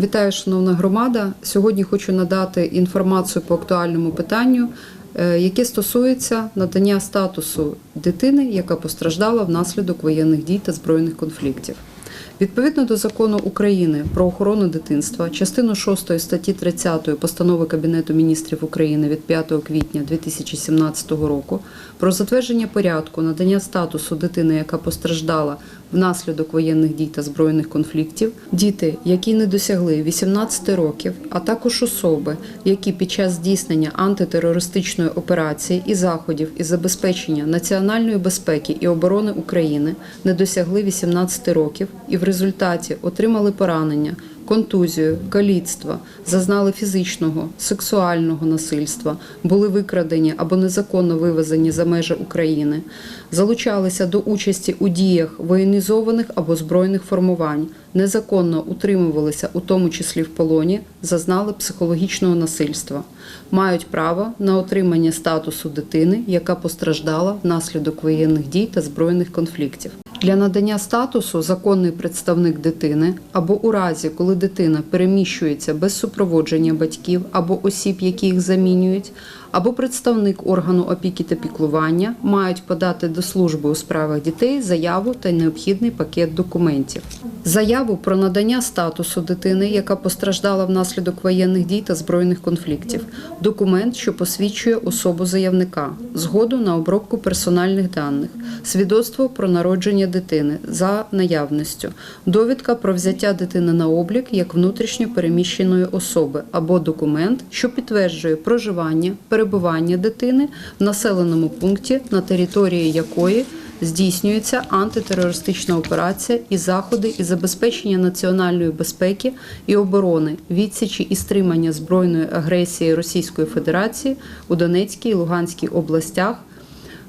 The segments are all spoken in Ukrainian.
Вітаю, шановна громада. Сьогодні хочу надати інформацію по актуальному питанню, е, яке стосується надання статусу дитини, яка постраждала внаслідок воєнних дій та збройних конфліктів. Відповідно до закону України про охорону дитинства, частину 6 статті 30 постанови Кабінету міністрів України від 5 квітня 2017 року про затвердження порядку надання статусу дитини, яка постраждала внаслідок воєнних дій та збройних конфліктів, діти, які не досягли 18 років, а також особи, які під час здійснення антитерористичної операції і заходів із забезпечення національної безпеки і оборони України не досягли 18 років і в результаті отримали поранення. Контузію, каліцтва, зазнали фізичного, сексуального насильства, були викрадені або незаконно вивезені за межі України, залучалися до участі у діях воєнізованих або збройних формувань, незаконно утримувалися, у тому числі в полоні, зазнали психологічного насильства, мають право на отримання статусу дитини, яка постраждала внаслідок воєнних дій та збройних конфліктів. Для надання статусу законний представник дитини або у разі, коли дитина переміщується без супроводження батьків або осіб, які їх замінюють, або представник органу опіки та піклування мають подати до служби у справах дітей заяву та необхідний пакет документів. Заяву про надання статусу дитини, яка постраждала внаслідок воєнних дій та збройних конфліктів, документ, що посвідчує особу заявника, згоду на обробку персональних даних, свідоцтво про народження дитини за наявністю, довідка про взяття дитини на облік як внутрішньо переміщеної особи. Або документ, що підтверджує проживання, перебування дитини в населеному пункті, на території якої здійснюється антитерористична операція і заходи із забезпечення національної безпеки і оборони, відсічі і стримання збройної агресії Російської Федерації у Донецькій і Луганській областях,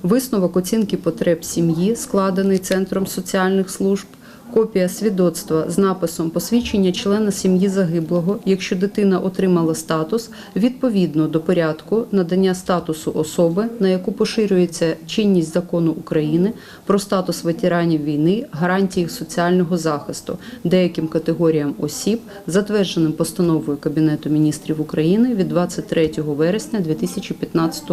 висновок оцінки потреб сім'ї, складений Центром соціальних служб. Копія свідоцтва з написом посвідчення члена сім'ї загиблого, якщо дитина отримала статус відповідно до порядку надання статусу особи, на яку поширюється чинність закону України про статус ветеранів війни, гарантії соціального захисту деяким категоріям осіб, затвердженим постановою Кабінету міністрів України від 23 вересня 2015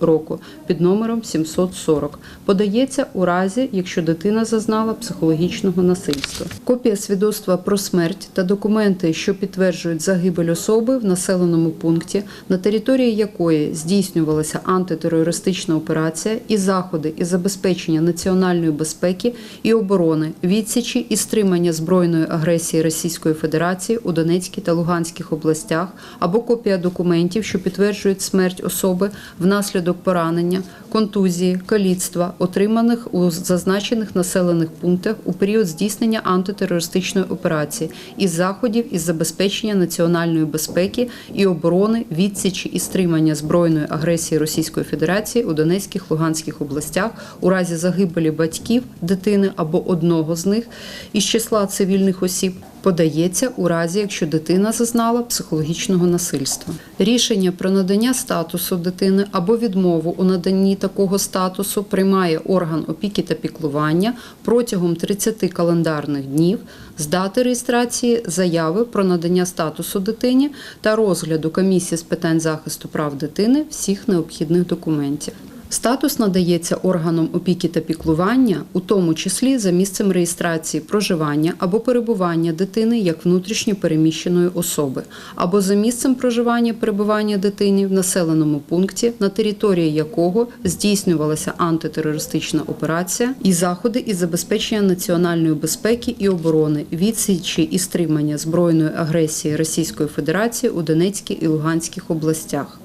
року під номером 740. Подається у разі, якщо дитина зазнала психологічного насильства. Копія свідоцтва про смерть та документи, що підтверджують загибель особи в населеному пункті, на території якої здійснювалася антитерористична операція і заходи із забезпечення національної безпеки і оборони, відсічі і стримання збройної агресії Російської Федерації у Донецькій та Луганських областях, або копія документів, що підтверджують смерть особи внаслідок поранення, контузії, каліцтва, отриманих у зазначених населених пунктах у період здійснення антитерористичної операції і заходів із забезпечення національної безпеки і оборони, відсічі і стримання збройної агресії Російської Федерації у Донецьких Луганських областях у разі загибелі батьків дитини або одного з них із числа цивільних осіб. Подається у разі, якщо дитина зазнала психологічного насильства. Рішення про надання статусу дитини або відмову у наданні такого статусу приймає орган опіки та піклування протягом 30 календарних днів з дати реєстрації заяви про надання статусу дитині та розгляду комісії з питань захисту прав дитини всіх необхідних документів. Статус надається органам опіки та піклування, у тому числі за місцем реєстрації проживання або перебування дитини як внутрішньо переміщеної особи, або за місцем проживання перебування дитини в населеному пункті, на території якого здійснювалася антитерористична операція і заходи із забезпечення національної безпеки і оборони, відсічі і стримання збройної агресії Російської Федерації у Донецькій і Луганських областях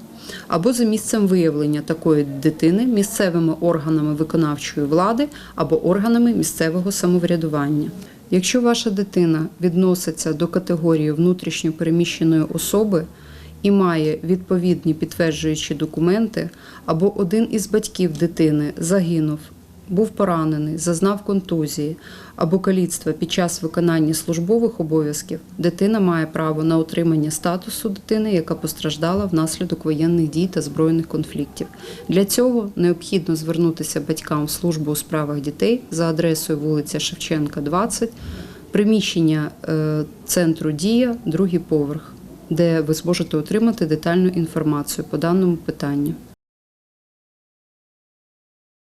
або за місцем виявлення такої дитини місцевими органами виконавчої влади або органами місцевого самоврядування. Якщо ваша дитина відноситься до категорії внутрішньо переміщеної особи і має відповідні підтверджуючі документи, або один із батьків дитини загинув був поранений, зазнав контузії або каліцтва під час виконання службових обов'язків, дитина має право на отримання статусу дитини, яка постраждала внаслідок воєнних дій та збройних конфліктів. Для цього необхідно звернутися батькам в службу у справах дітей за адресою вулиця Шевченка, 20, приміщення е, центру Дія, другий поверх, де ви зможете отримати детальну інформацію по даному питанню.